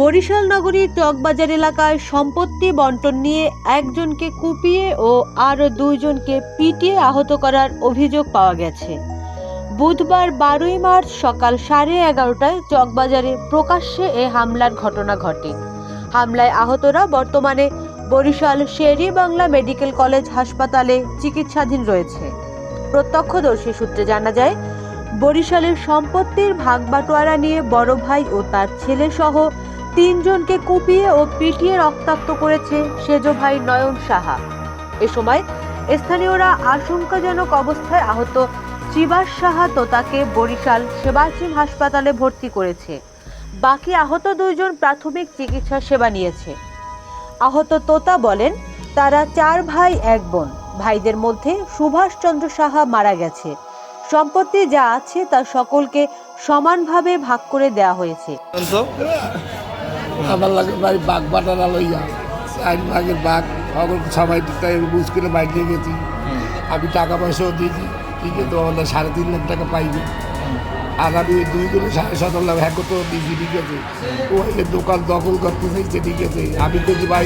বরিশাল নগরীর চকবাজার এলাকায় সম্পত্তি বন্টন নিয়ে একজনকে কুপিয়ে ও আরও দুইজনকে পিটিয়ে আহত করার অভিযোগ পাওয়া গেছে। বুধবার বারোই মার্চ সকাল সাড়ে এগারোটায় চকবাজারে প্রকাশ্যে এ হামলার ঘটনা ঘটে। হামলায় আহতরা বর্তমানে বরিশাল শেরি বাংলা মেডিকেল কলেজ হাসপাতালে চিকিৎসাধীন রয়েছে। প্রত্যক্ষদর্শী সূত্রে জানা যায়, বরিশালের সম্পত্তির ভাগবাটোয়ারা নিয়ে বড় ভাই ও তার ছেলে সহ তিনজনকে কুপিয়ে ও পিটিয়ে রক্তাক্ত করেছে সেজ ভাই নয়ন সাহা। এ সময় স্থানীয়রা আশঙ্কাজনক অবস্থায় আহত চিবাস সাহা তোতাকে বরিশাল সেবাশ্রম হাসপাতালে ভর্তি করেছে। বাকি আহত দুইজন প্রাথমিক চিকিৎসা সেবা নিয়েছে। আহত তোতা বলেন, তারা চার ভাই, এক বোন। ভাইদের মধ্যে সুভাষচন্দ্র সাহা মারা গেছে। সম্পত্তি যা আছে তা সকলকে সমানভাবে ভাগ করে দেওয়া হয়েছে। তো আমার লাগে ভাই বাঘ বাটারা লইয়া চার ভাগের বাঘ সকল সবাই তাই বুঝ করে বাইক নিয়ে গেছি। আমি টাকা পয়সাও দিয়েছি ঠিক আছে তো আমরা সাড়ে তিন লাখ টাকা পাইনি। আর আমি ওই দুই করে সাড়ে সতেরো লাখ হ্যাঁ তো দিয়েছি ঠিক আছে? ও এলে দোকান দখল করতে চাইছে ঠিক আছে? আমি তো যে ভাই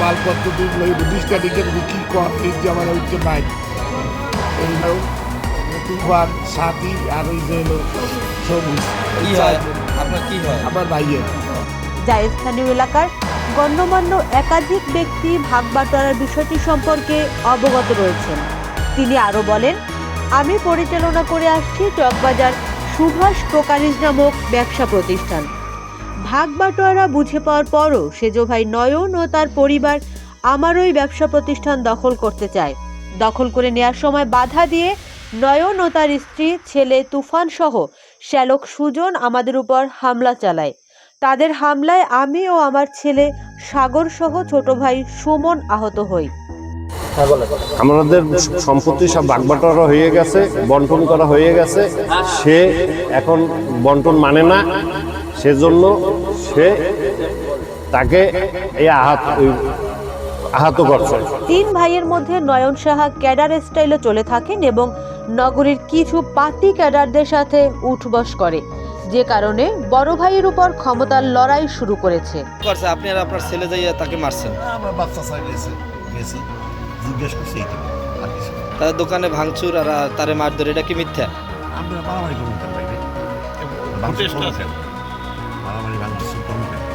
মালপত্র তুই লই বিশটা ঠিক আছে কী কর এই যে আমার হচ্ছে বাইক এই হলো তুফান সাথী আর ওই যে হলো সবুজ আপনার কি হয়? আমার ভাইয়ের। যা স্থানীয় এলাকার গণ্যমান্য একাধিক ব্যক্তি ভাগ বাটোয়ারার বিষয়টি সম্পর্কে অবগত রয়েছেন। তিনি আরও বলেন, আমি পরিচালনা করে আসছি চকবাজার সুভাষ প্রকারিজ নামক ব্যবসা প্রতিষ্ঠান। ভাগ বাটোয়ারা বুঝে পাওয়ার পরও সেজ ভাই নয়ন ও তার পরিবার আমার ওই ব্যবসা প্রতিষ্ঠান দখল করতে চায়। দখল করে নেওয়ার সময় বাধা দিয়ে নয়ন ও তার স্ত্রী, ছেলে তুফান সহ শ্যালক সুজন আমাদের উপর হামলা চালায়। তাদের হামলায় আমি ও আমার ছেলে সাগর সহ ছোট ভাই সুমন আহত হই। আমাদের সম্পত্তি সব বাগবাটোয়ারা হয়ে গেছে বন্টন করা হয়ে গেছে। সে এখন বন্টন মানে না সেজন্য সে তাকে এই আহাত আহত করছে। তিন ভাইয়ের মধ্যে নয়ন সাহা ক্যাডার স্টাইলে চলে থাকেন এবং নগরীর কিছু পাতি ক্যাডারদের সাথে উঠবস করে। যে কারণে বড় ভাইয়ের উপর ক্ষমতার লড়াই শুরু করেছে। আপনি আর আপনার ছেলে যাইয়া তাকে মারছেন। আমার বাচ্চা গেছে গেছি। জিজ্ঞেস করছি এইটা আর কিছু না। তাদের দোকানে ভাঙচুর আর তারে মারধর এটা কি মিথ্যা? আমরা মারামারি? মারামারি ভাঙচুর